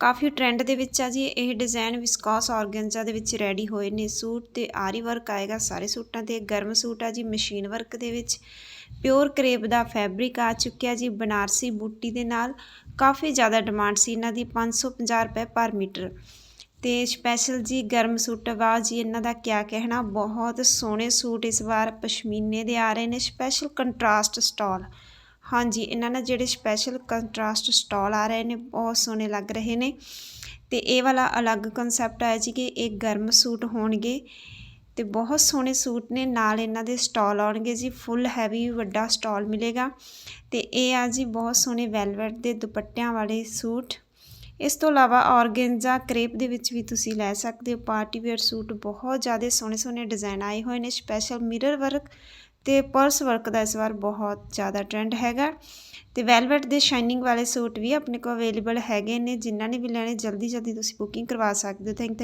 ਕਾਫੀ trend ਦੇ ਵਿੱਚ ਆ ਜੀ। ਇਹ ਡਿਜ਼ਾਈਨ ਵਿਸਕੋਸ ਔਰਗੈਂਜਾ ਦੇ ਵਿੱਚ ਰੈਡੀ ਹੋਏ ਨੇ ਸੂਟ ਤੇ ਆਰੀ ਵਰਕ ਆਏਗਾ ਸਾਰੇ ਸੂਟਾਂ ਤੇ। ਗਰਮ ਸੂਟ ਆ ਜੀ ਮਸ਼ੀਨ ਵਰਕ ਦੇ ਵਿੱਚ। ਪਿਓਰ ਕਰੇਪ ਦਾ ਫੈਬਰਿਕ ਆ ਚੁੱਕਿਆ ਜੀ ਬਨਾਰਸੀ ਬੂਟੀ ਦੇ ਨਾਲ। ਕਾਫੀ ਜ਼ਿਆਦਾ ਡਿਮਾਂਡ ਸੀ ਇਹਨਾਂ ਦੀ 550 ਰੁਪਏ ਪਰ ਮੀਟਰ। ਤੇ ਸਪੈਸ਼ਲ ਜੀ ਗਰਮ ਸੂਟ ਵਾ ਜੀ, ਇਹਨਾਂ ਦਾ ਕਿਆ ਕਹਿਣਾ, ਬਹੁਤ ਸੋਹਣੇ ਸੂਟ ਇਸ ਵਾਰ ਪਸ਼ਮੀਨੇ ਦੇ ਆ ਰਹੇ ਨੇ। ਸਪੈਸ਼ਲ ਕੰਟਰਾਸਟ ਸਟਾਲ ਹਾਂਜੀ, ਇਹਨਾਂ ਨਾਲ ਜਿਹੜੇ ਸਪੈਸ਼ਲ ਕੰਟਰਾਸਟ ਸਟਾਲ ਆ ਰਹੇ ਨੇ ਬਹੁਤ ਸੋਹਣੇ ਲੱਗ ਰਹੇ ਨੇ। ਤੇ ਇਹ ਵਾਲਾ ਅਲੱਗ ਕਨਸੈਪਟ ਆਇਆ ਜੀ ਕਿ ਇਹ ਗਰਮ ਸੂਟ ਹੋਣਗੇ ਤੇ ਬਹੁਤ ਸੋਹਣੇ ਸੂਟ ਨੇ, ਨਾਲ ਇਹਨਾਂ ਦੇ ਸਟਾਲ ਆਉਣਗੇ ਜੀ ਫੁੱਲ ਹੈਵੀ ਵੱਡਾ ਸਟਾਲ ਮਿਲੇਗਾ। ਤੇ ਇਹ ਆ ਜੀ ਬਹੁਤ ਸੋਹਣੇ ਵੈਲਵਟ ਦੇ ਦੁਪੱਟਿਆਂ ਵਾਲੇ ਸੂਟ। ਇਸ ਤੋਂ ਇਲਾਵਾ ਔਰਗੈਂਜਾ ਕਰੇਪ ਦੇ ਵਿੱਚ ਵੀ ਤੁਸੀਂ ਲੈ ਸਕਦੇ ਹੋ ਪਾਰਟੀ ਵੇਅਰ ਸੂਟ, ਬਹੁਤ ਜ਼ਿਆਦਾ ਸੋਹਣੇ ਸੋਹਣੇ ਡਿਜ਼ਾਈਨ ਆਏ ਹੋਏ ਨੇ ਸਪੈਸ਼ਲ ਮਿਰਰ ਵਰਕ ਤੇ ਪਰਸ ਵਰਕ ਦਾ ਇਸ ਵਾਰ ਬਹੁਤ ਜ਼ਿਆਦਾ ਟ੍ਰੈਂਡ ਹੈਗਾ। ਤੇ ਵੈਲਵਟ ਦੇ ਸ਼ਾਈਨਿੰਗ ਵਾਲੇ ਸੂਟ ਵੀ ਆਪਣੇ ਕੋਲ ਅਵੇਲੇਬਲ ਹੈਗੇ ਨੇ, ਜਿਨ੍ਹਾਂ ਨੇ ਵੀ ਲੈਣੇ ਜਲਦੀ ਜਲਦੀ ਤੁਸੀਂ ਬੁਕਿੰਗ ਕਰਵਾ ਸਕਦੇ ਹੋ। ਥੈਂਕ